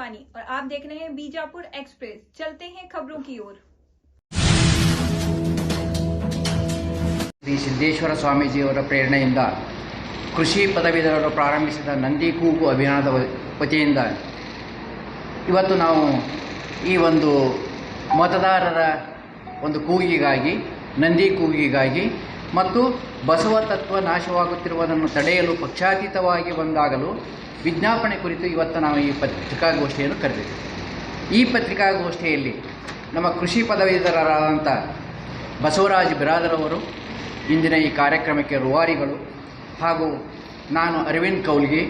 शिवानी और आप देख रहे हैं बीजापुर एक्सप्रेस चलते हैं खबरों की ओर ಶ್ರೀ ಸಿದ್ದೇಶ್ವರ ಸ್ವಾಮೀಜಿಯವರ ಪ್ರೇರಣೆಯಿಂದ ಕೃಷಿ ಪದವೀಧರರು ಪ್ರಾರಂಭಿಸಿದ ನಂದಿ ಕೂಗು ಅಭಿಯಾನದ ವ- ವತಿಯಿಂದ ಇವತ್ತು ನಾವು ಈ ಒಂದು ಮತದಾರರ ಒಂದು ಕೂಗಿಗಾಗಿ ನಂದಿ ಕೂಗಿಗಾಗಿ ಮತ್ತು ಬಸವ ತತ್ವ ನಾಶವಾಗುತ್ತಿರುವುದನ್ನು ತಡೆಯಲು ಪಕ್ಷಾತೀತವಾಗಿ ಒಂದಾಗಲು ವಿಜ್ಞಾಪನೆ ಕುರಿತು ಇವತ್ತು ನಾವು ಈ ಪತ್ರಿಕಾಗೋಷ್ಠಿಯನ್ನು ಕರೆದಿದ್ದೆ ಈ ಪತ್ರಿಕಾಗೋಷ್ಠಿಯಲ್ಲಿ ನಮ್ಮ ಕೃಷಿ ಪದವೀಧರರಾದಂಥ ಬಸವರಾಜ್ ಬಿರಾದರವರು ಇಂದಿನ ಈ ಕಾರ್ಯಕ್ರಮಕ್ಕೆ ರುವಾರಿಗಳು, ಹಾಗೂ ನಾನು ಅರವಿಂದ್ ಕೌಲ್ಗಿ,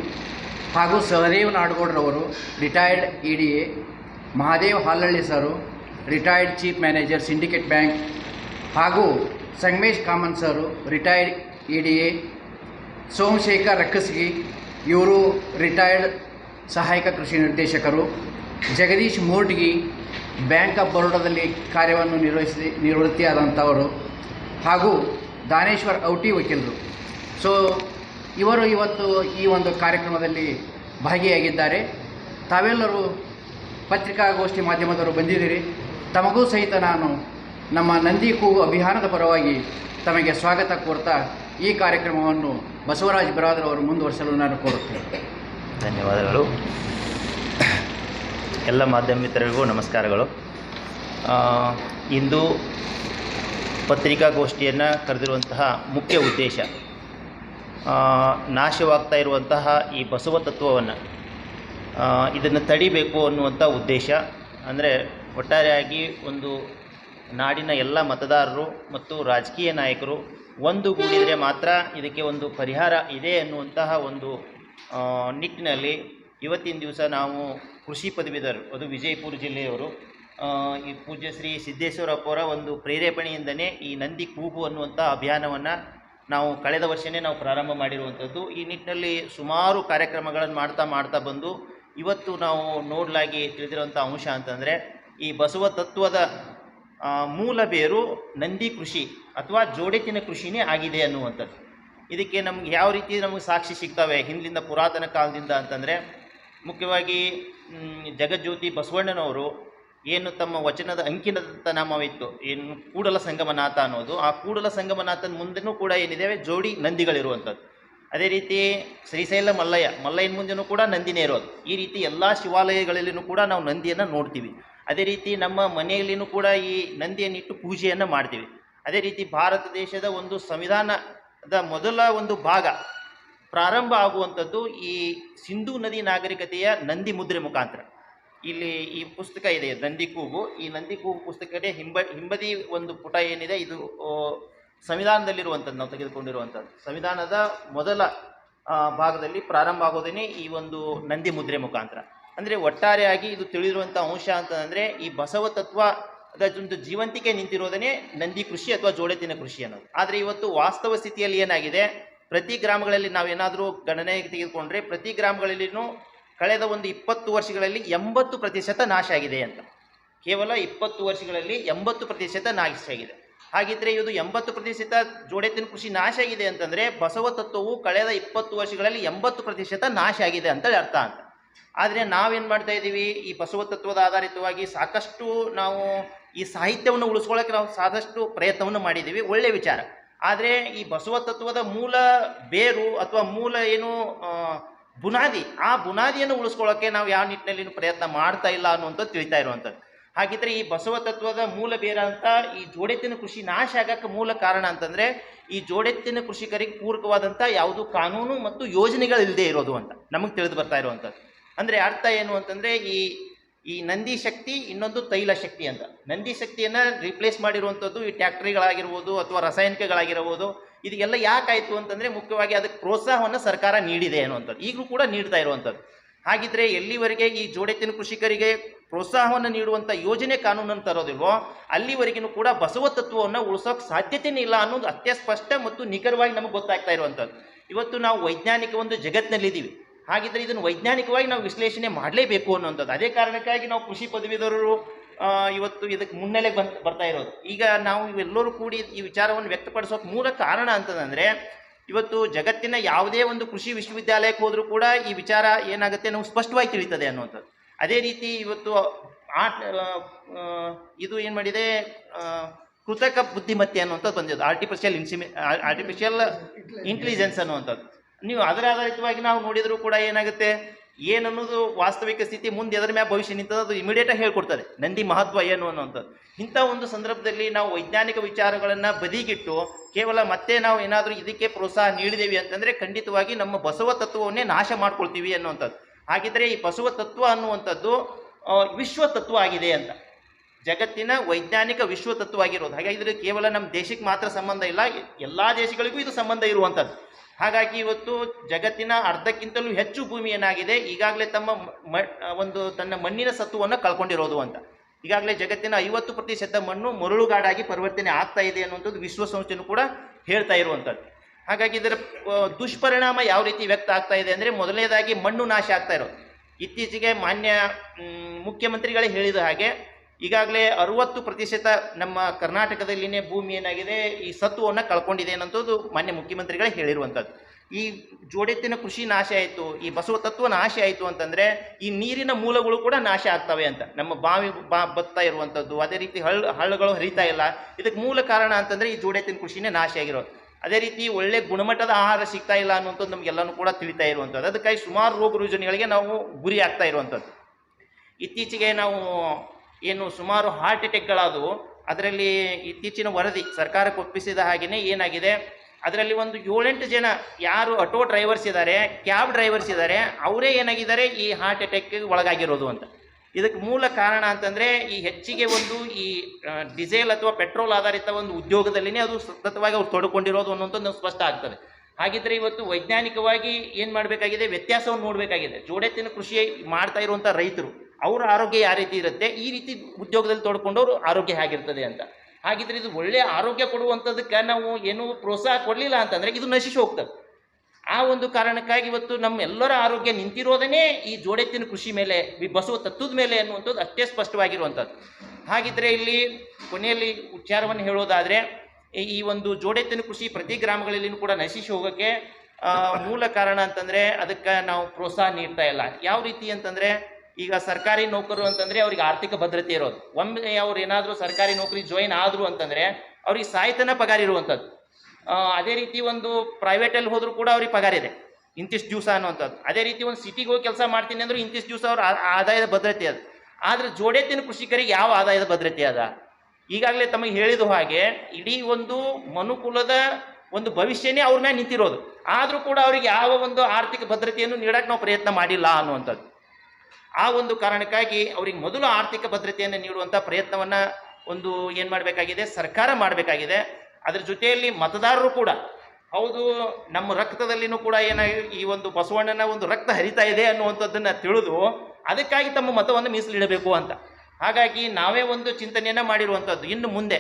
ಹಾಗೂ Sahadev ನಾಡಗೌಡ್ರವರು retired E D A, Mahadev Halalli sir, retired chief manager syndicate bank, ಹಾಗೂ Sangamesh Kaman sir, retired E D A, Somashekhar Rakkasgi ಇವರು ರಿಟೈರ್ಡ್ ಸಹಾಯಕ ಕೃಷಿ ನಿರ್ದೇಶಕರು. ಜಗದೀಶ್ ಮೂರ್ಟ್ಗಿ ಬ್ಯಾಂಕ್ ಆಫ್ ಬರೋಡಾದಲ್ಲಿ ಕಾರ್ಯವನ್ನು ನಿರ್ವಹಿಸಿ, ನಿವೃತ್ತಿಯಾದಂಥವರು ಹಾಗೂ ದಾನೇಶ್ವರ್ ಔಟಿ ವಕೀಲರು. ಸೊ ಇವರು ಇವತ್ತು ಈ ಒಂದು ಕಾರ್ಯಕ್ರಮದಲ್ಲಿ ಭಾಗಿಯಾಗಿದ್ದಾರೆ. ತಾವೆಲ್ಲರೂ ಪತ್ರಿಕಾಗೋಷ್ಠಿ ಮಾಧ್ಯಮದವರು ಬಂದಿದ್ದೀರಿ. ತಮಗೂ ಸಹಿತ ನಾನು ನಮ್ಮ ನಂದಿ ಕೂಗು ಅಭಿಯಾನದ ಪರವಾಗಿ ತಮಗೆ ಸ್ವಾಗತ ಕೋರ್ತಾ ಈ ಕಾರ್ಯಕ್ರಮವನ್ನು ಬಸವರಾಜ್ ಬಿರಾದರ್ ಅವರು ಮುಂದುವರಿಸಲು ನಾನು ಕೋರುತ್ತೇನೆ. ಧನ್ಯವಾದಗಳು. ಎಲ್ಲ ಮಾಧ್ಯಮ ಮಿತ್ರರಿಗೂ ನಮಸ್ಕಾರಗಳು ಇಂದು ಪತ್ರಿಕಾಗೋಷ್ಠಿಯನ್ನು ಕರೆದಿರುವಂತಹ ಮುಖ್ಯ ಉದ್ದೇಶ ನಾಶವಾಗ್ತಾ ಇರುವಂತಹ ಈ ಬಸವ ತತ್ವವನ್ನು ಇದನ್ನು ತಡಿಬೇಕು ಅನ್ನುವಂಥ ಉದ್ದೇಶ, ಅಂದರೆ ಒಟ್ಟಾರೆಯಾಗಿ ಒಂದು ನಾಡಿನ ಎಲ್ಲ ಮತದಾರರು ಮತ್ತು ರಾಜಕೀಯ ನಾಯಕರು ಒಂದುಗೂಡಿದರೆ ಮಾತ್ರ ಇದಕ್ಕೆ ಒಂದು ಪರಿಹಾರ ಇದೆ ಅನ್ನುವಂತಹ ಒಂದು ನಿಟ್ಟಿನಲ್ಲಿ ಇವತ್ತಿನ ದಿವಸ ನಾವು ಕೃಷಿ ಪದವೀಧರರು ಅದು ವಿಜಯಪುರ ಜಿಲ್ಲೆಯವರು ಈ ಪೂಜ್ಯ ಶ್ರೀ ಸಿದ್ದೇಶ್ವರಪ್ಪ ಒಂದು ಪ್ರೇರೇಪಣೆಯಿಂದನೇ ಈ ನಂದಿ ಕೂಗು ಅನ್ನುವಂಥ ಅಭಿಯಾನವನ್ನು ನಾವು ಕಳೆದ ವರ್ಷನೇ ನಾವು ಪ್ರಾರಂಭ ಮಾಡಿರುವಂಥದ್ದು. ಈ ನಿಟ್ಟಿನಲ್ಲಿ ಸುಮಾರು ಕಾರ್ಯಕ್ರಮಗಳನ್ನು ಮಾಡ್ತಾ ಮಾಡ್ತಾ ಬಂದು ಇವತ್ತು ನಾವು ನೋಡಲಾಗಿ ತಿಳಿದಿರುವಂಥ ಅಂಶ ಅಂತಂದರೆ ಈ ಬಸವ ತತ್ವದ ಮೂಲ ಬೇರು ನಂದಿ ಕೃಷಿ. ಅಥವಾ ಜೋಡೆತ್ತಿನ ಕೃಷಿನೇ ಆಗಿದೆ ಅನ್ನುವಂಥದ್ದು. ಇದಕ್ಕೆ ನಮ್ಗೆ ಯಾವ ರೀತಿ ನಮಗೆ ಸಾಕ್ಷಿ ಸಿಗ್ತವೆ ಹಿಂದಿನಿಂದ ಪುರಾತನ ಕಾಲದಿಂದ ಅಂತಂದರೆ, ಮುಖ್ಯವಾಗಿ ಜಗಜ್ಯೋತಿ ಬಸವಣ್ಣನವರು ಏನು ತಮ್ಮ ವಚನದ ಅಂಕಿನದಂಥ ನಾಮವಿತ್ತು. ಏನು ಕೂಡಲ ಸಂಗಮನಾಥ ಅನ್ನೋದು. ಆ ಕೂಡಲ ಸಂಗಮನಾಥನ ಮುಂದೆನೂ ಕೂಡ ಏನಿದೆ ಜೋಡಿ ನಂದಿಗಳಿರುವಂಥದ್ದು. ಅದೇ ರೀತಿ ಶ್ರೀಶೈಲ ಮಲ್ಲಯ್ಯ, ಮಲ್ಲಯ್ಯನ ಮುಂದೆನೂ ಕೂಡ ನಂದಿನೇ ಇರೋದು. ಈ ರೀತಿ ಎಲ್ಲ ಶಿವಾಲಯಗಳಲ್ಲಿನೂ ಕೂಡ ನಾವು ನಂದಿಯನ್ನು ನೋಡ್ತೀವಿ. ಅದೇ ರೀತಿ ನಮ್ಮ ಮನೆಯಲ್ಲಿನೂ ಕೂಡ ಈ ನಂದಿಯನ್ನಿಟ್ಟು ಪೂಜೆಯನ್ನು ಮಾಡ್ತೀವಿ. ಅದೇ ರೀತಿ ಭಾರತ ದೇಶದ ಒಂದು ಸಂವಿಧಾನದ ಮೊದಲ ಒಂದು ಭಾಗ ಪ್ರಾರಂಭ ಆಗುವಂಥದ್ದು ಈ ಸಿಂಧೂ ನದಿ ನಾಗರಿಕತೆಯ ನಂದಿ ಮುದ್ರೆ ಮುಖಾಂತರ. ಇಲ್ಲಿ ಈ ಪುಸ್ತಕ ಇದೆ, ನಂದಿ ಕೂಗು. ಈ ನಂದಿ ಕೂಗು ಪುಸ್ತಕದ ಹಿಂಬ, ಹಿಂಬದಿ ಒಂದು ಪುಟ ಏನಿದೆ, ಇದು ಸಂವಿಧಾನದಲ್ಲಿರುವಂಥದ್ದು, ನಾವು ತೆಗೆದುಕೊಂಡಿರುವಂಥದ್ದು. ಸಂವಿಧಾನದ ಮೊದಲ ಭಾಗದಲ್ಲಿ ಪ್ರಾರಂಭ ಆಗೋದೇ ಈ ಒಂದು ನಂದಿ ಮುದ್ರೆ ಮುಖಾಂತರ. ಅಂದರೆ ಒಟ್ಟಾರೆಯಾಗಿ ಇದು ತಿಳಿದಿರುವಂಥ ಅಂಶ ಅಂತಂದರೆ ಈ ಬಸವ ತತ್ವ ಒಂದು ಜೀವಂತಿಕೆ ನಿಂತಿರೋದನ್ನೇ ನಂದಿ ಕೃಷಿ ಅಥವಾ ಜೋಳೆತ್ತಿನ ಕೃಷಿ ಅನ್ನೋದು. ಆದರೆ ಇವತ್ತು ವಾಸ್ತವ ಸ್ಥಿತಿಯಲ್ಲಿ ಏನಾಗಿದೆ? ಪ್ರತಿ ಗ್ರಾಮಗಳಲ್ಲಿ ನಾವೇನಾದರೂ ಗಣನೆ ತೆಗೆದುಕೊಂಡ್ರೆ ಪ್ರತಿ ಗ್ರಾಮಗಳಲ್ಲಿನೂ ಕಳೆದ ಒಂದು ಇಪ್ಪತ್ತು ವರ್ಷಗಳಲ್ಲಿ ಎಂಬತ್ತು ಪ್ರತಿಶತ ನಾಶ ಆಗಿದೆ ಅಂತ. ಕೇವಲ ಇಪ್ಪತ್ತು ವರ್ಷಗಳಲ್ಲಿ ಎಂಬತ್ತು ಪ್ರತಿಶತ ನಾಶ ಆಗಿದೆ. ಹಾಗಿದ್ರೆ ಇದು ಎಂಬತ್ತು ಪ್ರತಿಶತ ಜೋಡೆತ್ತಿನ ಕೃಷಿ ನಾಶ ಆಗಿದೆ ಅಂತಂದರೆ ಬಸವ ತತ್ವವು ಕಳೆದ ಇಪ್ಪತ್ತು ವರ್ಷಗಳಲ್ಲಿ ಎಂಬತ್ತು ಪ್ರತಿಶತ ನಾಶ ಆಗಿದೆ ಅಂತೇಳಿ ಅರ್ಥ ಅಂತ. ಆದರೆ ನಾವೇನು ಮಾಡ್ತಾ ಇದ್ದೀವಿ? ಈ ಬಸವ ತತ್ವದ ಆಧಾರಿತವಾಗಿ ಸಾಕಷ್ಟು ನಾವು ಈ ಸಾಹಿತ್ಯವನ್ನು ಉಳಿಸ್ಕೊಳ್ಳೋಕೆ ನಾವು ಸಾಕಷ್ಟು ಪ್ರಯತ್ನವನ್ನು ಮಾಡಿದ್ದೀವಿ. ಒಳ್ಳೆಯ ವಿಚಾರ. ಆದರೆ ಈ ಬಸವ ತತ್ವದ ಮೂಲ ಬೇರು ಅಥವಾ ಮೂಲ ಏನು ಬುನಾದಿ, ಆ ಬುನಾದಿಯನ್ನು ಉಳಿಸ್ಕೊಳ್ಳೋಕೆ ನಾವು ಯಾವ ನಿಟ್ಟಿನಲ್ಲಿ ಪ್ರಯತ್ನ ಮಾಡ್ತಾ ಇಲ್ಲ ಅನ್ನುವಂಥದ್ದು ತಿಳಿತಾ ಇರುವಂಥದ್ದು. ಹಾಗಿದ್ರೆ ಈ ಬಸವ ತತ್ವದ ಮೂಲ ಬೇರ ಅಂತ ಈ ಜೋಡೆತ್ತಿನ ಕೃಷಿ ನಾಶ ಆಗಕ್ಕೆ ಮೂಲ ಕಾರಣ ಅಂತಂದರೆ ಈ ಜೋಡೆತ್ತಿನ ಕೃಷಿಕರಿಗೆ ಪೂರಕವಾದಂಥ ಯಾವುದು ಕಾನೂನು ಮತ್ತು ಯೋಜನೆಗಳಿಲ್ಲದೆ ಇರೋದು ಅಂತ ನಮಗೆ ತಿಳಿದು ಬರ್ತಾ ಇರುವಂಥದ್ದು. ಅಂದರೆ ಅರ್ಥ ಏನು ಅಂತಂದರೆ ಈ ಈ ನಂದಿ ಶಕ್ತಿ ಇನ್ನೊಂದು ತೈಲ ಶಕ್ತಿ ಅಂತ. ನಂದಿ ಶಕ್ತಿಯನ್ನು ರಿಪ್ಲೇಸ್ ಮಾಡಿರುವಂಥದ್ದು ಈ ಟ್ಯಾಕ್ಟ್ರಿಗಳಾಗಿರ್ಬೋದು ಅಥವಾ ರಾಸಾಯನಿಕಗಳಾಗಿರ್ಬೋದು. ಇದೆಲ್ಲ ಯಾಕಾಯಿತು ಅಂತಂದರೆ ಮುಖ್ಯವಾಗಿ ಅದಕ್ಕೆ ಪ್ರೋತ್ಸಾಹವನ್ನು ಸರ್ಕಾರ ನೀಡಿದೆ ಅನ್ನುವಂಥದ್ದು. ಈಗಲೂ ಕೂಡ ನೀಡ್ತಾ ಇರುವಂಥದ್ದು. ಹಾಗಿದ್ರೆ ಎಲ್ಲಿವರೆಗೆ ಈ ಜೋಡೆತ್ತಿನ ಕೃಷಿಕರಿಗೆ ಪ್ರೋತ್ಸಾಹವನ್ನು ನೀಡುವಂಥ ಯೋಜನೆ ಕಾನೂನನ್ನು ತರೋದಿಲ್ವೋ ಅಲ್ಲಿವರೆಗೂ ಕೂಡ ಬಸವ ತತ್ವವನ್ನು ಉಳಿಸೋಕೆ ಸಾಧ್ಯತೆನೇ ಇಲ್ಲ ಅನ್ನೋದು ಅತ್ಯಸ್ಪಷ್ಟ ಮತ್ತು ನಿಖರವಾಗಿ ನಮಗೆ ಗೊತ್ತಾಗ್ತಾ ಇರುವಂಥದ್ದು. ಇವತ್ತು ನಾವು ವೈಜ್ಞಾನಿಕ ಒಂದು ಜಗತ್ತಿನಲ್ಲಿದ್ದೀವಿ. ಹಾಗಿದ್ರೆ ಇದನ್ನು ವೈಜ್ಞಾನಿಕವಾಗಿ ನಾವು ವಿಶ್ಲೇಷಣೆ ಮಾಡಲೇಬೇಕು ಅನ್ನುವಂಥದ್ದು. ಅದೇ ಕಾರಣಕ್ಕಾಗಿ ನಾವು ಕೃಷಿ ಪದವೀಧರರು ಇವತ್ತು ಇದಕ್ಕೆ ಮುನ್ನೆಲೆಗೆ ಬಂದು ಬರ್ತಾ ಇರೋದು. ಈಗ ನಾವು ಇವೆಲ್ಲರೂ ಕೂಡಿ ಈ ವಿಚಾರವನ್ನು ವ್ಯಕ್ತಪಡಿಸೋಕೆ ಮೂಲ ಕಾರಣ ಅಂತಂದರೆ ಇವತ್ತು ಜಗತ್ತಿನ ಯಾವುದೇ ಒಂದು ಕೃಷಿ ವಿಶ್ವವಿದ್ಯಾಲಯಕ್ಕೆ ಹೋದರೂ ಕೂಡ ಈ ವಿಚಾರ ಏನಾಗುತ್ತೆ ನಾವು ಸ್ಪಷ್ಟವಾಗಿ ತಿಳಿತದೆ ಅನ್ನುವಂಥದ್ದು. ಅದೇ ರೀತಿ ಇವತ್ತು ಆರ್ಟ್ ಆ, ಇದು ಏನು ಮಾಡಿದೆ ಕೃತಕ ಬುದ್ಧಿಮತ್ತೆ ಅನ್ನುವಂಥದ್ದು ಬಂದಿದ್ದು ಆರ್ಟಿಫಿಷಿಯಲ್ ಇನ್ಸಿಮಿ ಆರ್ಟಿಫಿಷಿಯಲ್ ಇಂಟೆಲಿಜೆನ್ಸ್ ಅನ್ನುವಂಥದ್ದು. ನೀವು ಅದರ ಆಧಾರಿತವಾಗಿ ನಾವು ನೋಡಿದರೂ ಕೂಡ ಏನಾಗುತ್ತೆ? ಏನನ್ನೋದು ವಾಸ್ತವಿಕ ಸ್ಥಿತಿ ಮುಂದೆ ಅದರ ಮ್ಯಾಗ ಭವಿಷ್ಯ ನಿಂತದ ಅದು ಇಮಿಡಿಯೇಟಾಗಿ ಹೇಳ್ಕೊಡ್ತದೆ. ನಂದಿ ಮಹತ್ವ ಏನು ಅನ್ನುವಂಥದ್ದು. ಇಂಥ ಒಂದು ಸಂದರ್ಭದಲ್ಲಿ ನಾವು ವೈಜ್ಞಾನಿಕ ವಿಚಾರಗಳನ್ನು ಬದಿಗಿಟ್ಟು ಕೇವಲ ಮತ್ತೆ ನಾವು ಏನಾದರೂ ಇದಕ್ಕೆ ಪ್ರೋತ್ಸಾಹ ನೀಡಿದೇವಿ ಅಂತಂದರೆ ಖಂಡಿತವಾಗಿ ನಮ್ಮ ಬಸವ ತತ್ವವನ್ನೇ ನಾಶ ಮಾಡ್ಕೊಳ್ತೀವಿ ಅನ್ನುವಂಥದ್ದು. ಹಾಗಿದ್ರೆ ಈ ಬಸವ ತತ್ವ ಅನ್ನುವಂಥದ್ದು ವಿಶ್ವ ತತ್ವ ಆಗಿದೆ ಅಂತ. ಜಗತ್ತಿನ ವೈಜ್ಞಾನಿಕ ವಿಶ್ವ ತತ್ವ ಆಗಿರೋದು. ಹಾಗಾಗಿ ಕೇವಲ ನಮ್ಮ ದೇಶಕ್ಕೆ ಮಾತ್ರ ಸಂಬಂಧ ಇಲ್ಲ, ಎಲ್ಲ ದೇಶಗಳಿಗೂ ಇದು ಸಂಬಂಧ ಇರುವಂಥದ್ದು. ಹಾಗಾಗಿ ಇವತ್ತು ಜಗತ್ತಿನ ಅರ್ಧಕ್ಕಿಂತಲೂ ಹೆಚ್ಚು ಭೂಮಿ ಏನಾಗಿದೆ? ಈಗಾಗಲೇ ತಮ್ಮ ಒಂದು ತನ್ನ ಮಣ್ಣಿನ ಸತ್ವವನ್ನು ಕಳ್ಕೊಂಡಿರೋದು ಅಂತ. ಈಗಾಗಲೇ ಜಗತ್ತಿನ ಐವತ್ತು ಪ್ರತಿಶತ ಮಣ್ಣು ಮರಳುಗಾಡಾಗಿ ಪರಿವರ್ತನೆ ಆಗ್ತಾ ಇದೆ ಅನ್ನುವಂಥದ್ದು ವಿಶ್ವಸಂಸ್ಥೆಯನ್ನು ಕೂಡ ಹೇಳ್ತಾ ಇರುವಂಥದ್ದು. ಹಾಗಾಗಿ ಇದರ ದುಷ್ಪರಿಣಾಮ ಯಾವ ರೀತಿ ವ್ಯಕ್ತ ಆಗ್ತಾ ಇದೆ ಅಂದರೆ ಮೊದಲನೇದಾಗಿ ಮಣ್ಣು ನಾಶ ಆಗ್ತಾ ಇರೋದು. ಇತ್ತೀಚೆಗೆ ಮಾನ್ಯ ಮುಖ್ಯಮಂತ್ರಿಗಳೇ ಹೇಳಿದ ಹಾಗೆ ಈಗಾಗಲೇ ಅರುವತ್ತು ಪ್ರತಿಶತ ನಮ್ಮ ಕರ್ನಾಟಕದಲ್ಲಿನೇ ಭೂಮಿ ಏನಾಗಿದೆ, ಈ ಸತ್ವವನ್ನು ಕಳ್ಕೊಂಡಿದೆ ಅನ್ನೋದು ಮಾನ್ಯ ಮುಖ್ಯಮಂತ್ರಿಗಳೇ ಹೇಳಿರುವಂಥದ್ದು. ಈ ಜೋಡೆತ್ತಿನ ಕೃಷಿ ನಾಶ ಆಯಿತು, ಈ ಬಸವ ತತ್ವ ನಾಶ ಆಯಿತು ಅಂತಂದರೆ ಈ ನೀರಿನ ಮೂಲಗಳು ಕೂಡ ನಾಶ ಆಗ್ತವೆ ಅಂತ. ನಮ್ಮ ಬಾವಿ, ಬಾ, ಬತ್ತಾ ಇರುವಂಥದ್ದು, ಅದೇ ರೀತಿ ಹಳ್ಳ ಹಳ್ಳಗಳು ಹರಿತಾ ಇಲ್ಲ. ಇದಕ್ಕೆ ಮೂಲ ಕಾರಣ ಅಂತಂದರೆ ಈ ಜೋಡೆತ್ತಿನ ಕೃಷಿನೇ ನಾಶ ಆಗಿರೋದು. ಅದೇ ರೀತಿ ಒಳ್ಳೆ ಗುಣಮಟ್ಟದ ಆಹಾರ ಸಿಗ್ತಾ ಇಲ್ಲ ಅನ್ನುವಂಥದ್ದು ನಮಗೆಲ್ಲನೂ ಕೂಡ ತಿಳಿತಾ ಇರುವಂಥದ್ದು. ಅದಕ್ಕಾಗಿ ಸುಮಾರು ರೋಗ ರುಜಿನಗಳಿಗೆ ನಾವು ಗುರಿ ಆಗ್ತಾ ಇರುವಂಥದ್ದು. ಇತ್ತೀಚೆಗೆ ನಾವು ಏನು ಸುಮಾರು ಹಾರ್ಟ್ ಅಟ್ಯಾಕ್ಗಳಾದವು ಅದರಲ್ಲಿ ಇತ್ತೀಚಿನ ವರದಿ ಸರ್ಕಾರಕ್ಕೆ ಒಪ್ಪಿಸಿದ ಹಾಗೆಯೇ ಏನಾಗಿದೆ? ಅದರಲ್ಲಿ ಒಂದು ಏಳೆಂಟು ಜನ ಯಾರು ಆಟೋ ಡ್ರೈವರ್ಸ್ ಇದ್ದಾರೆ ಕ್ಯಾಬ್ ಡ್ರೈವರ್ಸ್ ಇದ್ದಾರೆ ಅವರೇ ಏನಾಗಿದ್ದಾರೆ? ಈ ಹಾರ್ಟ್ ಅಟ್ಯಾಕ್ಗೆ ಒಳಗಾಗಿರೋದು ಅಂತ. ಇದಕ್ಕೆ ಮೂಲ ಕಾರಣ ಅಂತಂದರೆ ಈ ಹೆಚ್ಚಿಗೆ ಒಂದು ಈ ಡೀಸೆಲ್ ಅಥವಾ ಪೆಟ್ರೋಲ್ ಆಧಾರಿತ ಒಂದು ಉದ್ಯೋಗದಲ್ಲಿನೇ ಅದು ಸತತವಾಗಿ ಅವ್ರು ತೊಡ್ಕೊಂಡಿರೋದು ಅನ್ನೋಂಥದ್ದು ಸ್ಪಷ್ಟ ಆಗ್ತದೆ. ಹಾಗಿದ್ರೆ ಇವತ್ತು ವೈಜ್ಞಾನಿಕವಾಗಿ ಏನು ಮಾಡಬೇಕಾಗಿದೆ? ವ್ಯತ್ಯಾಸವನ್ನು ನೋಡಬೇಕಾಗಿದೆ. ಜೋಡೆತ್ತಿನ ಕೃಷಿ ಮಾಡ್ತಾ ಇರುವಂಥ ರೈತರು, ಅವರ ಆರೋಗ್ಯ ಯಾವ ರೀತಿ ಇರುತ್ತೆ? ಈ ರೀತಿ ಉದ್ಯೋಗದಲ್ಲಿ ತೊಡ್ಕೊಂಡವರು ಆರೋಗ್ಯ ಹೇಗಿರ್ತದೆ ಅಂತ. ಹಾಗಿದ್ರೆ ಇದು ಒಳ್ಳೆಯ ಆರೋಗ್ಯ ಕೊಡುವಂಥದ್ದಕ್ಕೆ ನಾವು ಏನು ಪ್ರೋತ್ಸಾಹ ಕೊಡಲಿಲ್ಲ ಅಂತಂದರೆ ಇದು ನಶಿಸಿ ಹೋಗ್ತದೆ. ಆ ಒಂದು ಕಾರಣಕ್ಕಾಗಿ ಇವತ್ತು ನಮ್ಮೆಲ್ಲರ ಆರೋಗ್ಯ ನಿಂತಿರೋದನ್ನೇ ಈ ಜೋಡೆತ್ತಿನ ಕೃಷಿ ಮೇಲೆ, ಈ ಬಸವ ತತ್ವದ ಮೇಲೆ ಅನ್ನುವಂಥದ್ದು ಅಷ್ಟೇ ಸ್ಪಷ್ಟವಾಗಿರುವಂಥದ್ದು. ಹಾಗಿದ್ರೆ ಇಲ್ಲಿ ಕೊನೆಯಲ್ಲಿ ಉಚ್ಚಾರವನ್ನು ಹೇಳೋದಾದರೆ ಈ- ಒಂದು ಜೋಡೆತನ ಕೃಷಿ ಪ್ರತಿ ಗ್ರಾಮಗಳಲ್ಲಿನೂ ಕೂಡ ನಶಿಸಿ ಹೋಗೋಕ್ಕೆ ಮೂಲ ಕಾರಣ ಅಂತಂದರೆ ಅದಕ್ಕೆ ನಾವು ಪ್ರೋತ್ಸಾಹ ನೀಡ್ತಾ ಇಲ್ಲ. ಯಾವ ರೀತಿ ಅಂತಂದರೆ ಈಗ ಸರ್ಕಾರಿ ನೌಕರರು ಅಂತಂದರೆ ಅವ್ರಿಗೆ ಆರ್ಥಿಕ ಭದ್ರತೆ ಇರೋದು. ಒಮ್ಮೆ ಅವ್ರು ಏನಾದರೂ ಸರ್ಕಾರಿ ನೌಕರಿ ಜಾಯಿನ್ ಆದರು ಅಂತಂದರೆ ಅವ್ರಿಗೆ ಸಾಯ್ತನ ಪಗಾರ ಇರುವಂಥದ್ದು. ಅದೇ ರೀತಿ ಒಂದು ಪ್ರೈವೇಟಲ್ಲಿ ಹೋದರೂ ಕೂಡ ಅವ್ರಿಗೆ ಪಗಾರ ಇದೆ. ಇಂತಿಷ್ಟು ದಿವಸ ಅನ್ನುವಂಥದ್ದು. ಅದೇ ರೀತಿ ಒಂದು ಸಿಟಿಗೆ ಹೋಗಿ ಕೆಲಸ ಮಾಡ್ತೀನಿ ಅಂದ್ರೆ ಇಂತಿಷ್ಟು ದಿವಸ ಅವ್ರ ಆದಾಯದ ಭದ್ರತೆ ಅದು. ಆದರೆ ಜೋಡೆತ್ತಿನ ಕೃಷಿಕರಿಗೆ ಯಾವ ಆದಾಯದ ಭದ್ರತೆ ಅದ? ಈಗಾಗಲೇ ತಮಗೆ ಹೇಳಿದ ಹಾಗೆ ಇಡೀ ಒಂದು ಮನುಕುಲದ ಒಂದು ಭವಿಷ್ಯನೇ ಅವ್ರ ಮೇಲೆ ನಿಂತಿರೋದು. ಆದರೂ ಕೂಡ ಅವರಿಗೆ ಯಾವ ಒಂದು ಆರ್ಥಿಕ ಭದ್ರತೆಯನ್ನು ನೀಡಕ್ಕೆ ನಾವು ಪ್ರಯತ್ನ ಮಾಡಿಲ್ಲ ಅನ್ನುವಂಥದ್ದು. ಆ ಒಂದು ಕಾರಣಕ್ಕಾಗಿ ಅವರಿಗೆ ಮೊದಲು ಆರ್ಥಿಕ ಭದ್ರತೆಯನ್ನು ನೀಡುವಂಥ ಪ್ರಯತ್ನವನ್ನು ಒಂದು ಏನು ಮಾಡಬೇಕಾಗಿದೆ? ಸರ್ಕಾರ ಮಾಡಬೇಕಾಗಿದೆ. ಅದರ ಜೊತೆಯಲ್ಲಿ ಮತದಾರರು ಕೂಡ, ಹೌದು, ನಮ್ಮ ರಕ್ತದಲ್ಲಿನೂ ಕೂಡ ಏನಾಗಿ ಈ ಒಂದು ಬಸವಣ್ಣನ ಒಂದು ರಕ್ತ ಹರಿತಾ ಇದೆ ಅನ್ನುವಂಥದ್ದನ್ನು ತಿಳಿದು ಅದಕ್ಕಾಗಿ ತಮ್ಮ ಮತವನ್ನು ಮೀಸಲಿಡಬೇಕು ಅಂತ. ಹಾಗಾಗಿ ನಾವೇ ಒಂದು ಚಿಂತನೆಯನ್ನು ಮಾಡಿರುವಂಥದ್ದು ಇನ್ನು ಮುಂದೆ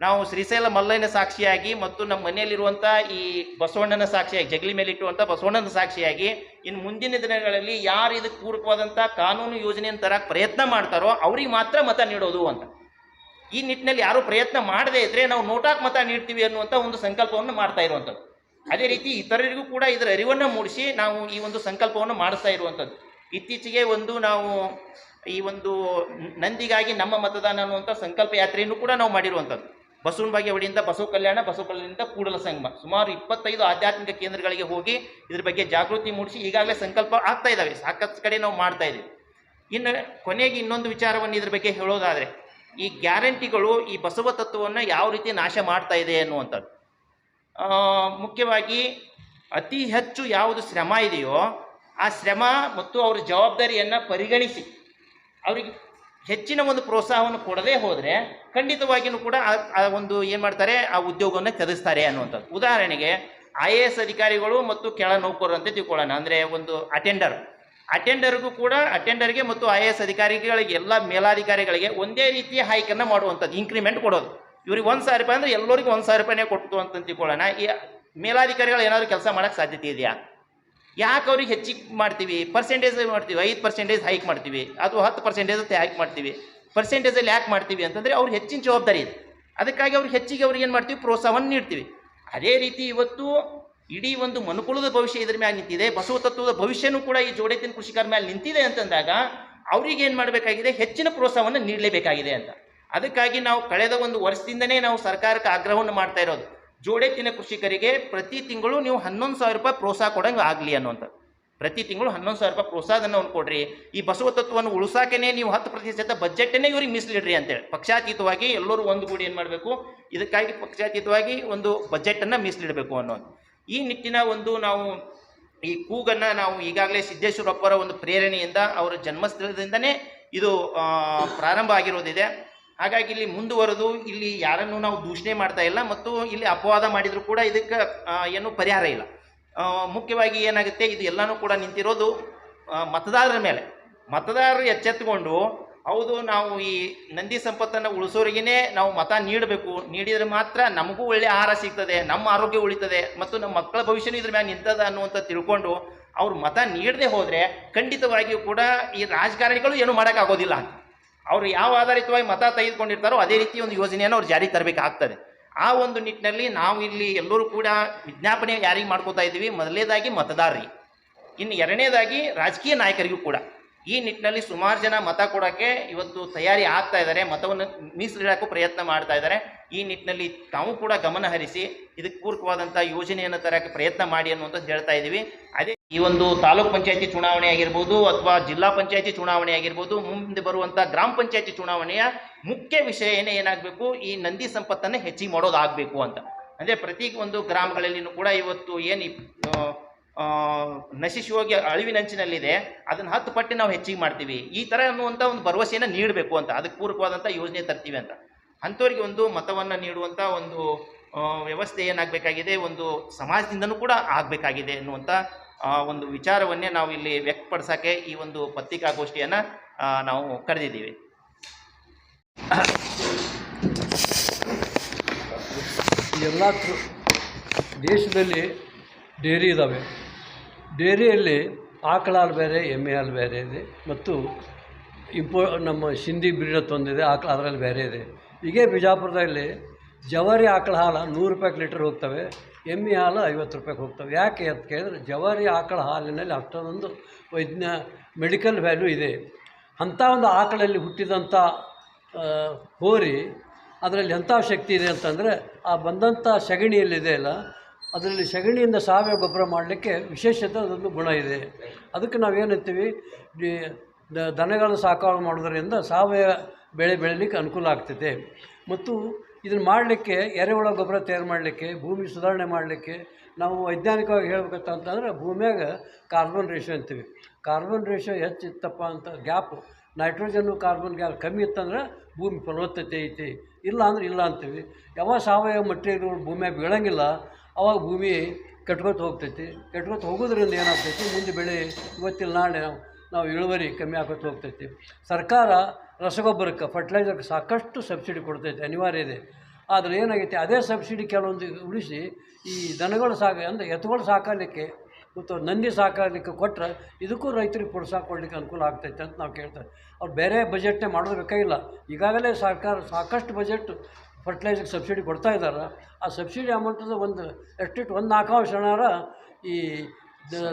ನಾವು ಶ್ರೀಶೈಲ ಮಲ್ಲಯ್ಯನ ಸಾಕ್ಷಿಯಾಗಿ ಮತ್ತು ನಮ್ಮ ಮನೆಯಲ್ಲಿರುವಂಥ ಈ ಬಸವಣ್ಣನ ಸಾಕ್ಷಿಯಾಗಿ, ಜಗಲಿ ಮೇಲೆ ಇಟ್ಟುವಂಥ ಬಸವಣ್ಣನ ಸಾಕ್ಷಿಯಾಗಿ ಇನ್ನು ಮುಂದಿನ ದಿನಗಳಲ್ಲಿ ಯಾರು ಇದಕ್ಕೆ ಪೂರಕವಾದಂಥ ಕಾನೂನು ಯೋಜನೆಯನ್ನು ತರಕ್ಕೆ ಪ್ರಯತ್ನ ಮಾಡ್ತಾರೋ ಅವ್ರಿಗೆ ಮಾತ್ರ ಮತ ನೀಡೋದು ಅಂತ. ಈ ನಿಟ್ಟಿನಲ್ಲಿ ಯಾರು ಪ್ರಯತ್ನ ಮಾಡದೇ ಇದ್ರೆ ನಾವು ನೋಟಾಕ್ ಮತ ನೀಡ್ತೀವಿ ಅನ್ನುವಂಥ ಒಂದು ಸಂಕಲ್ಪವನ್ನು ಮಾಡ್ತಾ ಇರುವಂಥದ್ದು ಅದೇ ರೀತಿ ಇತರರಿಗೂ ಕೂಡ ಇದರ ಅರಿವನ್ನು ಮೂಡಿಸಿ ನಾವು ಈ ಒಂದು ಸಂಕಲ್ಪವನ್ನು ಮಾಡಿಸ್ತಾ ಇರುವಂಥದ್ದು ಇತ್ತೀಚೆಗೆ ಒಂದು ನಾವು ಈ ಒಂದು ನಂದಿಗಾಗಿ ನಮ್ಮ ಮತದಾನ ಅನ್ನುವಂಥ ಸಂಕಲ್ಪ ಯಾತ್ರೆಯನ್ನು ಕೂಡ ನಾವು ಮಾಡಿರುವಂಥದ್ದು. ಬಸವನ ಬಾಗೇವಾಡಿಯಿಂದ ಬಸವ ಕಲ್ಯಾಣ, ಬಸವ ಕಲ್ಯಾಣದಿಂದ ಕೂಡಲ ಸಂಗಮ. ಸುಮಾರು ಇಪ್ಪತ್ತೈದು ಆಧ್ಯಾತ್ಮಿಕ ಕೇಂದ್ರಗಳಿಗೆ ಹೋಗಿ ಇದ್ರ ಬಗ್ಗೆ ಜಾಗೃತಿ ಮೂಡಿಸಿ ಈಗಾಗಲೇ ಸಂಕಲ್ಪ ಆಗ್ತಾ ಇದ್ದಾವೆ ಸಾಕಷ್ಟು ಕಡೆ ನಾವು ಮಾಡ್ತಾ ಇದ್ದೀವಿ. ಇನ್ನು ಕೊನೆಗೆ ಇನ್ನೊಂದು ವಿಚಾರವನ್ನು ಇದ್ರ ಬಗ್ಗೆ ಹೇಳೋದಾದರೆ, ಈ ಗ್ಯಾರಂಟಿಗಳು ಈ ಬಸವ ತತ್ವವನ್ನು ಯಾವ ರೀತಿ ನಾಶ ಮಾಡ್ತಾ ಇದೆ ಅನ್ನುವಂಥದ್ದು. ಮುಖ್ಯವಾಗಿ ಅತಿ ಹೆಚ್ಚು ಯಾವುದು ಶ್ರಮ ಇದೆಯೋ ಆ ಶ್ರಮ ಮತ್ತು ಅವರ ಜವಾಬ್ದಾರಿಯನ್ನು ಪರಿಗಣಿಸಿ. ಅವರಿಗೆ ಹೆಚ್ಚಿನ ಒಂದು ಪ್ರೋತ್ಸಾಹವನ್ನು ಕೊಡದೇ ಹೋದರೆ ಖಂಡಿತವಾಗಿಯೂ ಕೂಡ ಆ- ಒಂದು ಏನು ಮಾಡ್ತಾರೆ, ಆ ಉದ್ಯೋಗವನ್ನು ತ್ಯಜಿಸ್ತಾರೆ ಅನ್ನುವಂಥದ್ದು. ಉದಾಹರಣೆಗೆ ಐ ಎ ಎಸ್ ಅಧಿಕಾರಿಗಳು ಮತ್ತು ಕೆಳ ನೌಕರರು ಅಂತ ತಿಳ್ಕೊಳ್ಳೋಣ. ಅಂದರೆ ಒಂದು ಅಟೆಂಡರ್ ಅಟೆಂಡರ್ಗೂ ಕೂಡ ಅಟೆಂಡರ್ಗೆ ಮತ್ತು ಐ ಎ ಎಸ್ ಅಧಿಕಾರಿಗಳಿಗೆ, ಎಲ್ಲ ಮೇಲಾಧಿಕಾರಿಗಳಿಗೆ ಒಂದೇ ರೀತಿಯ ಹೈಕನ್ನು ಮಾಡುವಂಥದ್ದು ಇನ್ಕ್ರಿಮೆಂಟ್ ಕೊಡೋದು. ಇವ್ರಿಗೆ ಒಂದು ಸಾವಿರ ರೂಪಾಯಿ ಅಂದರೆ ಎಲ್ಲರಿಗೂ ಒಂದು ಸಾವಿರ ರೂಪಾಯಿನೇ ಕೊಟ್ಟು ಅಂತ ತಿಳ್ಕೊಳ್ಳೋಣ. ಈ ಮೇಲಾಧಿಕಾರಿಗಳು ಏನಾದರೂ ಕೆಲಸ ಮಾಡೋಕ್ಕೆ ಸಾಧ್ಯತೆ ಇದೆಯಾ? ಯಾಕೆ ಅವ್ರಿಗೆ ಹೆಚ್ಚಿಗೆ ಮಾಡ್ತೀವಿ? ಪರ್ಸೆಂಟೇಜ್ ಮಾಡ್ತೀವಿ. ಐದು ಪರ್ಸೆಂಟೇಜ್ ಹೈಕ್ ಮಾಡ್ತೀವಿ. ಅಥವಾ ಹತ್ತು ಪರ್ಸೆಂಟೇಜ್ ಹೈಕ್ ಮಾಡ್ತೀವಿ. ಪರ್ಸೆಂಟೇಜಲ್ಲಿ ಯಾಕೆ ಮಾಡ್ತೀವಿ ಅಂತಂದರೆ ಅವ್ರು ಹೆಚ್ಚಿನ ಜವಾಬ್ದಾರಿ ಇದೆ. ಅದಕ್ಕಾಗಿ ಅವ್ರು ಹೆಚ್ಚಿಗೆ ಅವ್ರಿಗೆ ಏನು ಮಾಡ್ತೀವಿ? ಪ್ರೋತ್ಸಾಹವನ್ನು ನೀಡ್ತೀವಿ. ಅದೇ ರೀತಿ ಇವತ್ತು ಇಡೀ ಒಂದು ಮನುಕುಲದ ಭವಿಷ್ಯ ಇದ್ರ ಮೇಲೆ ನಿಂತಿದೆ. ಬಸವ ತತ್ವದ ಭವಿಷ್ಯನೂ ಕೂಡ ಈ ಜೋಡೆತ್ತಿನ ಕೃಷಿಕರ ಮೇಲೆ ನಿಂತಿದೆ ಅಂತಂದಾಗ ಅವ್ರಿಗೆ ಏನು ಮಾಡಬೇಕಾಗಿದೆ? ಹೆಚ್ಚಿನ ಪ್ರೋತ್ಸಾಹವನ್ನು ನೀಡಲೇಬೇಕಾಗಿದೆ ಅಂತ. ಅದಕ್ಕಾಗಿ ನಾವು ಕಳೆದ ಒಂದು ವರ್ಷದಿಂದನೇ ನಾವು ಸರ್ಕಾರಕ್ಕೆ ಆಗ್ರಹವನ್ನು ಮಾಡ್ತಾ ಇರೋದು. ಜೋಡೆತ್ತಿನ ಕೃಷಿಕರಿಗೆ ಪ್ರತಿ ತಿಂಗಳು ನೀವು ಹನ್ನೊಂದು ಸಾವಿರ ರೂಪಾಯಿ ಪ್ರೋತ್ಸಾಹ ಕೊಡಂಗೆ ಆಗಲಿ ಅನ್ನುವಂಥದ್ದು. ಪ್ರತಿ ತಿಂಗಳು ಹನ್ನೊಂದು ಸಾವಿರ ರೂಪಾಯಿ ಪ್ರೋತ್ಸಾಹಧನವನ್ನು ಕೊಡ್ರಿ. ಈ ಬಸವ ತತ್ವವನ್ನು ಉಳಿಸಾಕನೇ ನೀವು ಹತ್ತು ಪ್ರತಿಶತ ಬಜೆಟನ್ನೇ ಇವ್ರಿಗೆ ಮೀಸಲಿಡ್ರಿ ಅಂತೇಳಿ. ಪಕ್ಷಾತೀತವಾಗಿ ಎಲ್ಲರೂ ಒಂದು ಗೂಡಿ ಏನು ಮಾಡಬೇಕು? ಇದಕ್ಕಾಗಿ ಪಕ್ಷಾತೀತವಾಗಿ ಒಂದು ಬಜೆಟನ್ನು ಮೀಸಲಿಡಬೇಕು ಅನ್ನೋದು. ಈ ನಿಟ್ಟಿನ ಒಂದು ನಾವು ಈ ಕೂಗನ್ನು ನಾವು ಈಗಾಗಲೇ ಸಿದ್ದೇಶ್ವರಪ್ಪರ ಒಂದು ಪ್ರೇರಣೆಯಿಂದ, ಅವರ ಜನ್ಮಸ್ಥಳದಿಂದನೇ ಇದು ಪ್ರಾರಂಭ ಆಗಿರೋದಿದೆ. ಹಾಗಾಗಿ ಇಲ್ಲಿ ಮುಂದುವರೆದು ಇಲ್ಲಿ ಯಾರನ್ನು ನಾವು ದೂಷಣೆ ಮಾಡ್ತಾ ಇಲ್ಲ ಮತ್ತು ಇಲ್ಲಿ ಅಪವಾದ ಮಾಡಿದರೂ ಕೂಡ ಇದಕ್ಕೆ ಏನು ಪರಿಹಾರ ಇಲ್ಲ. ಮುಖ್ಯವಾಗಿ ಏನಾಗುತ್ತೆ, ಇದು ಎಲ್ಲನೂ ಕೂಡ ನಿಂತಿರೋದು ಮತದಾರರ ಮೇಲೆ. ಮತದಾರರು ಎಚ್ಚೆತ್ತುಕೊಂಡು, ಹೌದು, ನಾವು ಈ ನಂದಿ ಸಂಪತ್ತನ್ನು ಉಳಿಸೋರಿಗೇ ನಾವು ಮತ ನೀಡಬೇಕು. ನೀಡಿದರೆ ಮಾತ್ರ ನಮಗೂ ಒಳ್ಳೆಯ ಆಹಾರ ಸಿಗ್ತದೆ, ನಮ್ಮ ಆರೋಗ್ಯ ಉಳಿತದೆ, ಮತ್ತು ನಮ್ಮ ಮಕ್ಕಳ ಭವಿಷ್ಯನೂ ಇದ್ರ ಮೇಲೆ ನಿಂತದ ಅನ್ನುವಂಥ ತಿಳ್ಕೊಂಡು, ಅವ್ರು ಮತ ನೀಡದೆ ಹೋದರೆ ಖಂಡಿತವಾಗಿಯೂ ಕೂಡ ಈ ರಾಜಕಾರಣಿಗಳು ಏನು ಮಾಡೋಕ್ಕಾಗೋದಿಲ್ಲ ಅವರು ಯಾವ ಆಧಾರಿತವಾಗಿ ಮತ ತೆಗೆದುಕೊಂಡಿರ್ತಾರೋ ಅದೇ ರೀತಿ ಒಂದು ಯೋಜನೆಯನ್ನು ಅವ್ರು ಜಾರಿಗೆ ತರಬೇಕಾಗ್ತದೆ. ಆ ಒಂದು ನಿಟ್ಟಿನಲ್ಲಿ ನಾವು ಇಲ್ಲಿ ಎಲ್ಲರೂ ಕೂಡ ವಿಜ್ಞಾಪನೆ ಯಾರಿಗೆ ಮಾಡ್ಕೋತಾ ಇದ್ದೀವಿ. ಮೊದಲನೇದಾಗಿ ಮತದಾರರಿಗೆ ಇನ್ನು ಎರಡನೇದಾಗಿ ರಾಜಕೀಯ ನಾಯಕರಿಗೂ ಕೂಡ. ಈ ನಿಟ್ಟಿನಲ್ಲಿ ಸುಮಾರು ಜನ ಮತ ಕೊಡೋಕ್ಕೆ ಇವತ್ತು ತಯಾರಿ ಆಗ್ತಾ ಇದ್ದಾರೆ, ಮತವನ್ನು ಮೀಸಲಿಡೋಕ್ಕೂ ಪ್ರಯತ್ನ ಮಾಡ್ತಾ ಇದ್ದಾರೆ. ಈ ನಿಟ್ಟಿನಲ್ಲಿ ತಾವು ಕೂಡ ಗಮನ ಹರಿಸಿ ಇದಕ್ಕೆ ಪೂರಕವಾದಂಥ ಯೋಜನೆಯನ್ನು ತರಕ್ಕೆ ಪ್ರಯತ್ನ ಮಾಡಿ ಅನ್ನುವಂಥದ್ದು ಹೇಳ್ತಾ ಇದ್ದೀವಿ. ಅದೇ ಈ ಒಂದು ತಾಲೂಕ್ ಪಂಚಾಯತಿ ಚುನಾವಣೆ ಆಗಿರ್ಬೋದು ಅಥವಾ ಜಿಲ್ಲಾ ಪಂಚಾಯತಿ ಚುನಾವಣೆ ಆಗಿರ್ಬೋದು, ಮುಂದೆ ಬರುವಂಥ ಗ್ರಾಮ ಪಂಚಾಯತಿ ಚುನಾವಣೆಯ ಮುಖ್ಯ ವಿಷಯ ಏನೇ ಏನಾಗಬೇಕು, ಈ ನಂದಿ ಸಂಪತ್ತನ್ನು ಹೆಚ್ಚಿಗೆ ಮಾಡೋದಾಗಬೇಕು ಅಂತ. ಅಂದರೆ ಪ್ರತಿ ಒಂದು ಗ್ರಾಮಗಳಲ್ಲಿನೂ ಕೂಡ ಇವತ್ತು ಏನು ನಶಿಸಿ ಹೋಗಿ ಅಳಿವಿನಂಚಿನಲ್ಲಿದೆ ಅದನ್ನು ಹತ್ತು ಪಟ್ಟಿ ನಾವು ಹೆಚ್ಚಿಗೆ ಮಾಡ್ತೀವಿ. ಈ ಥರ ಅನ್ನುವಂಥ ಒಂದು ಭರವಸೆಯನ್ನು ನೀಡಬೇಕು ಅಂತ ಅದಕ್ಕೆ ಪೂರಕವಾದಂಥ ಯೋಜನೆ ತರ್ತೀವಿ ಅಂತ. ಅಂಥವ್ರಿಗೆ ಒಂದು ಮತವನ್ನು ನೀಡುವಂಥ ಒಂದು ವ್ಯವಸ್ಥೆ ಏನಾಗಬೇಕಾಗಿದೆ ಒಂದು ಸಮಾಜದಿಂದನೂ ಕೂಡ ಆಗಬೇಕಾಗಿದೆ ಎನ್ನುವಂಥ ಆ, ಒಂದು ವಿಚಾರವನ್ನೇ ನಾವು ಇಲ್ಲಿ ವ್ಯಕ್ತಪಡಿಸೋಕ್ಕೆ ಈ ಒಂದು ಪತ್ರಿಕಾಗೋಷ್ಠಿಯನ್ನು ನಾವು ಕರೆದಿದ್ದೀವಿ. ಎಲ್ಲ ದೇಶದಲ್ಲಿ ಡೇರಿ ಇದ್ದಾವೆ ಡೇರಿಯಲ್ಲಿ ಆಕಳ ಹಾಲು ಬೇರೆ, ಎಮ್ಮೆ ಹಾಲು ಬೇರೆ ಇದೆ ಮತ್ತು ಇಂಪೋ ನಮ್ಮ ಸಿಂಧಿ ಬ್ರೀಡ್ ಒಂದಿದೆ, ಆಕಳ ಅದರಲ್ಲಿ ಬೇರೆ ಇದೆ. ಹೀಗೆ ಬಿಜಾಪುರದಲ್ಲಿ ಜವಾರಿ ಆಕಳ ಹಾಲು ನೂರು ರೂಪಾಯಿಗೆ ಲೀಟ್ರ್ ಹೋಗ್ತವೆ, ಎಮ್ಮೆ ಹಾಲು ಐವತ್ತು ರೂಪಾಯಿಗೆ ಹೋಗ್ತವೆ. ಯಾಕೆ ಅಂತ ಕೇಳಿದ್ರೆ ಜವಾರಿ ಆಕಳ ಹಾಲಿನಲ್ಲಿ ಅಷ್ಟೊಂದು ವೈಜ್ಞ ಮೆಡಿಕಲ್ ವ್ಯಾಲ್ಯೂ ಇದೆ. ಅಂಥ ಒಂದು ಆಕಳಲ್ಲಿ ಹುಟ್ಟಿದಂಥ ಹೋರಿ, ಅದರಲ್ಲಿ ಎಂಥ ಶಕ್ತಿ ಇದೆ ಅಂತಂದರೆ, ಆ ಬಂದಂಥ ಸಗಣಿಯಲ್ಲಿದೆ ಅಲ್ಲ ಅದರಲ್ಲಿ ಸಗಣಿಯಿಂದ ಸಾವಯವ ಗೊಬ್ಬರ ಮಾಡಲಿಕ್ಕೆ ವಿಶೇಷತೆ ಅದೊಂದು ಗುಣ ಇದೆ. ಅದಕ್ಕೆ ನಾವೇನಂತೀವಿ ಏನು ದ- ದನಗಳ ಸಾಕಾಣಿಕೆ ಮಾಡೋದರಿಂದ ಸಾವಯವ ಬೆಳೆ ಬೆಳೀಲಿಕ್ಕೆ ಅನುಕೂಲ ಆಗ್ತದೆ. ಮತ್ತು ಇದನ್ನು ಮಾಡಲಿಕ್ಕೆ ಎರೆಹುಳ ಗೊಬ್ಬರ ತಯಾರು ಮಾಡಲಿಕ್ಕೆ, ಭೂಮಿ ಸುಧಾರಣೆ ಮಾಡಲಿಕ್ಕೆ ನಾವು ವೈಜ್ಞಾನಿಕವಾಗಿ ಹೇಳ್ಬೇಕಂತಂದ್ರೆ ಭೂಮಿಯಾಗ ಕಾರ್ಬನ್ ರೇಷೋ ಅಂತೀವಿ. ಕಾರ್ಬನ್ ರೇಷೋ ಹೆಚ್ಚಿತ್ತಪ್ಪ ಅಂತ ಗ್ಯಾಪ್ ನೈಟ್ರೋಜನ್ನು ಕಾರ್ಬನ್ ಗ್ಯಾಪ್ ಕಮ್ಮಿ ಇತ್ತಂದ್ರೆ ಭೂಮಿ ಫಲವತ್ತತೆ ಐತಿ. ಇಲ್ಲ ಅಂದ್ರೆ ಇಲ್ಲ ಅಂತೀವಿ. ಯಾವ ಸಾವಯವ ಮಟ್ಟೆಗಳು ಭೂಮಿಯಾಗ ಬೀಳಂಗಿಲ್ಲ ಅವಾಗ ಭೂಮಿ ಕೆಟ್ಕೊತ ಹೋಗ್ತೈತಿ. ಕೆಟ್ಕೊತ ಹೋಗೋದ್ರಿಂದ ಏನಾಗ್ತೈತಿ? ಮುಂದೆ ಬೆಳೆ ಇವತ್ತಿಲ್ಲ, ನಾಳೆ ನಾವು ಇಳುವರಿ ಕಮ್ಮಿ ಆಗೋತ ಹೋಗ್ತೈತಿ. ಸರ್ಕಾರ ರಸಗೊಬ್ಬರಕ್ಕೆ ಫರ್ಟಿಲೈಸರ್ಗೆ ಸಾಕಷ್ಟು ಸಬ್ಸಿಡಿ ಕೊಡ್ತೈತಿ. ಅನಿವಾರ್ಯ ಇದೆ. ಆದರೆ ಏನಾಗೈತಿ? ಅದೇ ಸಬ್ಸಿಡಿ ಕೆಲವೊಂದು ಉಳಿಸಿ ಈ ದನಗಳು ಸಾಕ, ಅಂದರೆ ಎತ್ತುಗಳು ಸಾಕಲಿಕ್ಕೆ ಮತ್ತು ನಂದಿ ಸಾಕಲಿಕ್ಕೆ ಕೊಟ್ಟರೆ ಇದಕ್ಕೂ ರೈತರಿಗೆ ಪ್ರೋತ್ಸಾಹ ಕೊಡಲಿಕ್ಕೆ ಅನುಕೂಲ ಆಗ್ತೈತೆ ಅಂತ ನಾವು ಕೇಳ್ತೇವೆ. ಅವ್ರು ಬೇರೆ ಬಜೆಟ್ನೇ ಮಾಡೋದು ಬೇಕಾಗಿಲ್ಲ. ಈಗಾಗಲೇ ಸರ್ಕಾರ ಸಾಕಷ್ಟು ಬಜೆಟ್ ಫರ್ಟಿಲೈಸರ್ಗೆ ಸಬ್ಸಿಡಿ ಕೊಡ್ತಾ ಇದ್ದಾರೆ. ಆ ಸಬ್ಸಿಡಿ ಅಮೌಂಟದ ಒಂದು ಎಷ್ಟಿಟ್ಟು ಒಂದು ನಾಲ್ಕು ಏನಾರ ಈ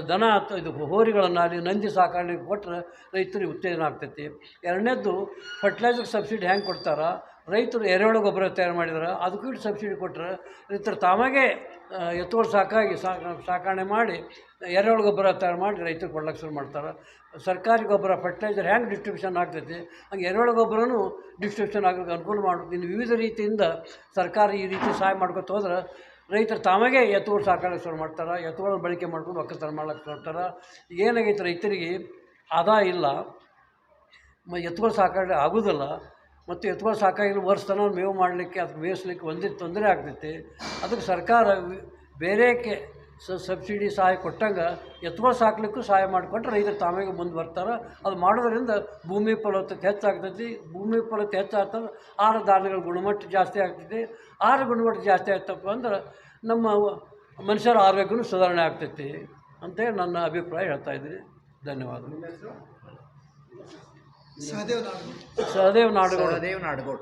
ದನ ಇದು ಹೋರಿಗಳನ್ನಾಗಲಿ ನಂದಿ ಸಾಕಾಣಿಕೆ ಕೊಟ್ಟರೆ ರೈತರಿಗೆ ಉತ್ತೇಜನ ಆಗ್ತೈತಿ. ಎರಡನೇದ್ದು ಫರ್ಟಿಲೈಸರ್ ಸಬ್ಸಿಡಿ ಹೆಂಗೆ ಕೊಡ್ತಾರ? ರೈತರು ಎರೆಹುಳ ಗೊಬ್ಬರ ತಯಾರು ಮಾಡಿದ್ರೆ, ಅದಕ್ಕೂ ಸಬ್ಸಿಡಿ ಕೊಟ್ಟರೆ ರೈತರು ತಮಗೆ ಎತ್ತುಗಳು ಸಾಕಾಗಿ ಸಾಕ ಸಾಕಣೆ ಮಾಡಿ, ಎರೆಹುಳ ಗೊಬ್ಬರ ತಯಾರು ಮಾಡಿ ರೈತರು ಕೊಡ್ಲಿಕ್ಕೆ ಶುರು ಮಾಡ್ತಾರೆ. ಸರ್ಕಾರಿ ಗೊಬ್ಬರ ಫರ್ಟಿಲೈಸರ್ ಹ್ಯಾಂಗೆ ಡಿಸ್ಟ್ರಿಬ್ಯೂಷನ್ ಆಗ್ತೈತಿ? ಹಂಗೆ ಎರೆಹುಳ ಗೊಬ್ಬರನೂ ಡಿಸ್ಟ್ರಿಬ್ಯೂಷನ್ ಆಗೋಕ್ಕೆ ಅನುಕೂಲ ಮಾಡೋದು ಇನ್ನು ವಿವಿಧ ರೀತಿಯಿಂದ ಸರ್ಕಾರ ಈ ರೀತಿ ಸಹಾಯ ಮಾಡ್ಕೊತ ಹೋದ್ರೆ ರೈತರು ತಾವಾಗೇ ಎತ್ತುಗಳು ಸಾಕಾಣಿಕೆ ಶುರು ಮಾಡ್ತಾರೆ, ಎತ್ತುಗಳನ್ನ ಬಳಕೆ ಮಾಡ್ಕೊಂಡು ಒಕ್ಕಲ್ತನ ಮಾಡ್ಲಿಕ್ಕೆ ನೋಡ್ತಾರೆ ಏನಾಗೈತೆ ರೈತರಿಗೆ? ಆದಾಯ ಇಲ್ಲ. ಮ, ಎತ್ತುಗಳು ಸಾಕಾಣಿಕೆ ಆಗೋದಿಲ್ಲ. ಮತ್ತು ಎತ್ಕೊ ಸಾಕಾಗಿಲ್ಲ, ವರ್ಷ ಮೇವು ಮಾಡಲಿಕ್ಕೆ ಅದಕ್ಕೆ ಮೇಯಿಸ್ಲಿಕ್ಕೆ ಒಂದಿದ್ದು ತೊಂದರೆ ಆಗ್ತೈತಿ. ಅದಕ್ಕೆ ಸರ್ಕಾರ ಬೇರೆಕ್ಕೆ ಸಬ್ಸಿಡಿ ಸಹಾಯ ಕೊಟ್ಟಂಗೆ ಎತ್ಕೊ ಸಾಕ್ಲಿಕ್ಕೂ ಸಹಾಯ ಮಾಡಿಕೊಟ್ರೆ ರೈತರು ತಾವೇ ಮುಂದೆ ಬರ್ತಾರೆ. ಅದು ಮಾಡೋದ್ರಿಂದ ಭೂಮಿ ಫಲವತ್ತತೆ ಹೆಚ್ಚಾಗ್ತೈತಿ. ಭೂಮಿ ಫಲವತ್ತತೆ ಹೆಚ್ಚಾಗ್ತದೆ ಆಹಾರ ಧಾನ್ಯಗಳ ಗುಣಮಟ್ಟ ಜಾಸ್ತಿ ಆಗ್ತೈತಿ. ಆಹಾರ ಗುಣಮಟ್ಟ ಜಾಸ್ತಿ ಆಗ್ತಪ್ಪ ಅಂದ್ರೆ ನಮ್ಮ ಮನುಷ್ಯರ ಆರೋಗ್ಯನೂ ಸುಧಾರಣೆ ಆಗ್ತೈತಿ ಅಂತೇಳಿ ನನ್ನ ಅಭಿಪ್ರಾಯ ಹೇಳ್ತಾ ಇದ್ದೀನಿ. ಧನ್ಯವಾದಗಳು. ಸಹದೇವ್ ನಾಡಗೌಡ ಸಹದೇವ್ ನಾಡಗೌಡ